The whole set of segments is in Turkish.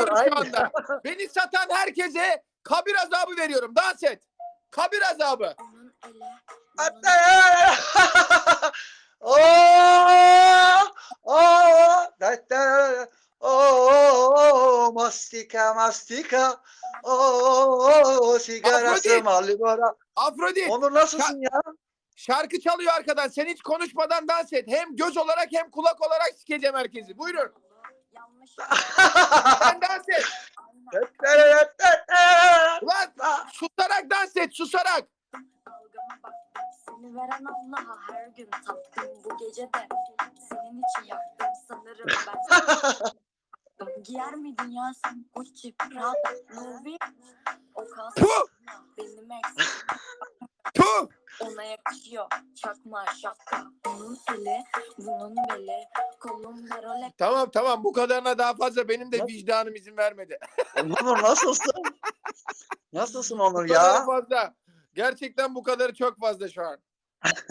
veriyorum şu anda. Beni satan herkese kabir azabı veriyorum. Dans et. Kabir azabı. Hatta Oo! Oo! Hatta Oo! Mastika mastika. Oo! Sigarası Afrodit. Marlboro. Afrodit. Onur nasılsın ya? Şarkı çalıyor arkadan. Sen hiç konuşmadan dans et. Hem göz olarak hem kulak olarak sikeceğim herkesi. Buyurun. Yanlış. Her gün tattım bu gece de. Senin için yaktım sanırım ben. Giyer miydin ya sen Gucci, Prada, Louis? O kalsın benim. Puh. Ona yakışıyor çakma şapka. Onun eli, bunun beli. Kolumda Rolex. Tamam tamam bu kadarına daha fazla benim de vicdanım izin vermedi. Onur nasılsın? Nasılsın Onur Bu kadar ya? fazla. Gerçekten bu kadarı çok fazla şu an.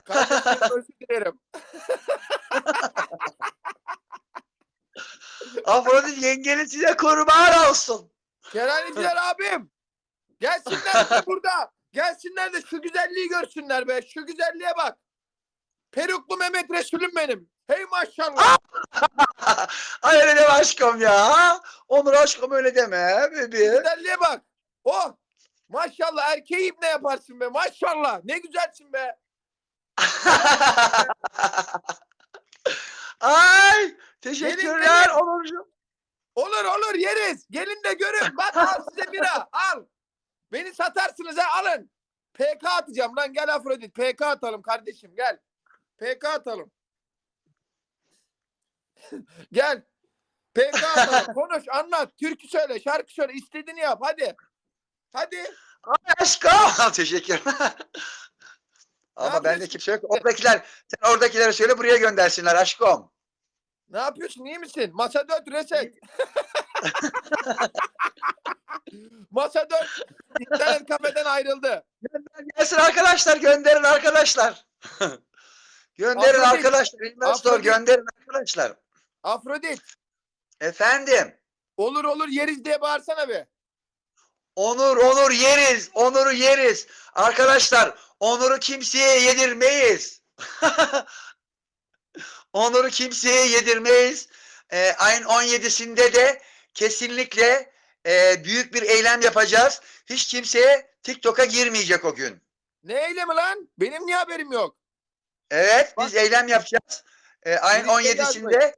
Kardeşim özür dilerim. Afrodit yengenin size kurban olsun. Kerhaneciler abim. Gelsinler de burada. Gelsinler de şu güzelliği görsünler be. Şu güzelliğe bak. Peruklu Mehmet Resulüm benim. Hey maşallah. Ay öyle deme aşkım ya. Onur aşkım öyle deme bebeğim. Güzelliğe bak. Oh. Maşallah erkeğim ne yaparsın be. Maşallah. Ne güzelsin be. Ay teşekkürler gelin. Onurcuğum. Olur olur yeriz. Gelin de görün. Bak al size bira. Al. Beni satarsınız ha alın. PK atacağım lan gel Afrodit. PK atalım kardeşim gel. PK atalım. gel. PK atalım. Konuş anlat. Türkü söyle şarkı söyle. istediğini yap hadi. Hadi. Ay aşkım. Teşekkürler. Ama bende kimse yok. Oradakiler, sen oradakilere söyle buraya göndersinler aşkım. Ne yapıyorsun iyi misin? Masa 4 reset. Masa 4 internet kafeden ayrıldı. Gelsin arkadaşlar gönderin arkadaşlar. gönderin Afrodit, arkadaşlar. Investor Afrodit. gönderin arkadaşlar. Afrodit Efendim. olur olur yeriz diye bağırsana be. Onur onur yeriz. Onuru yeriz. Arkadaşlar onuru kimseye yedirmeyiz. onuru kimseye yedirmeyiz. Ee, ayın 17'sinde de kesinlikle e, büyük bir eylem yapacağız. Hiç kimseye TikTok'a girmeyecek o gün. Ne eylemi lan? Benim niye haberim yok? Evet biz Bak- eylem yapacağız. Ee, ayın Birlikte 17'sinde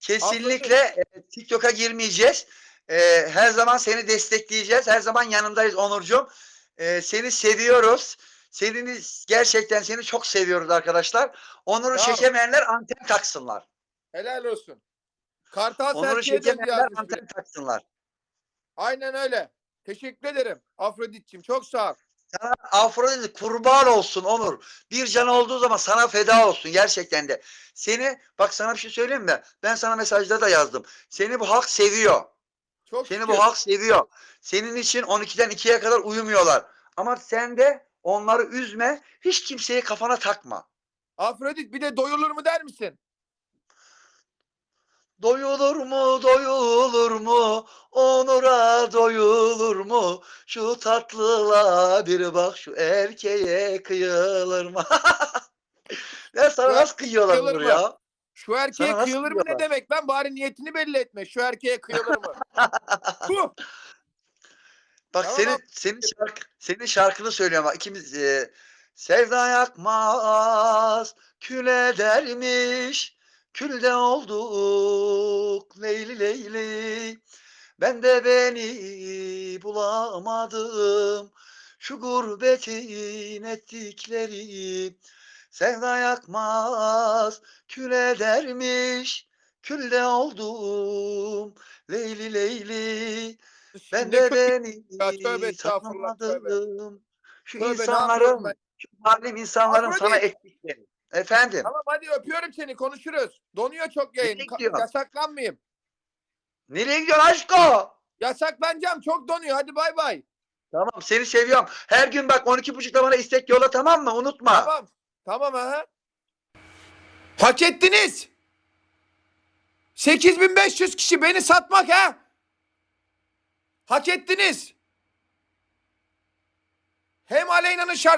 kesinlikle e, TikTok'a girmeyeceğiz. Ee, her zaman seni destekleyeceğiz. Her zaman yanındayız Onurcuğum. Ee, seni seviyoruz. Seni gerçekten seni çok seviyoruz arkadaşlar. Onur'u ol. çekemeyenler anten taksınlar. Helal olsun. Kartal Onur'u çekemeyenler anten taksınlar. Aynen öyle. Teşekkür ederim Afrodit'ciğim. Çok sağ ol. Sana Afrodit kurban olsun Onur. Bir can olduğu zaman sana feda olsun gerçekten de. Seni bak sana bir şey söyleyeyim mi? Ben sana mesajda da yazdım. Seni bu halk seviyor. Çok Seni şükür. bu halk seviyor. Senin için 12'den 2'ye kadar uyumuyorlar. Ama sen de onları üzme. Hiç kimseyi kafana takma. Afrodit bir de doyulur mu der misin? Doyulur mu, doyulur mu? Onura doyulur mu? Şu tatlılığa bir bak şu erkeğe kıyılır mı? ya sana nasıl kıyıyorlar kıyılır Onur mı? ya? Şu erkeğe nasıl kıyılır mı ne demek lan? Bari niyetini belli etme. Şu erkeğe kıyılır mı? Bu. Bak Tamam senin senin şarkı senin şarkını söylüyorum bak ikimiz e, sevda yakmaz kül edermiş külde olduk leyli leyli ben de beni bulamadım şu gurbetin ettikleri sevda yakmaz kül edermiş külde oldum leyli leyli ben de beni tanımadım. Şu Tövbe, ben? şu zalim insanların sana Afrodit. ettikleri. Efendim, Tamam hadi öpüyorum seni konuşuruz. Donuyor çok yayın. Ka- yasaklanmayayım. nereye gidiyorsun aşko? Yasaklanacağım çok donuyor. Hadi bay bay. Tamam seni seviyorum. Her gün bak 12.30'da bana istek yolla tamam mı? Unutma. Tamam. Tamam ha. Hak ettiniz. 8500 kişi beni satmak ha. Hak ettiniz. Hem Aleyna'nın şarkı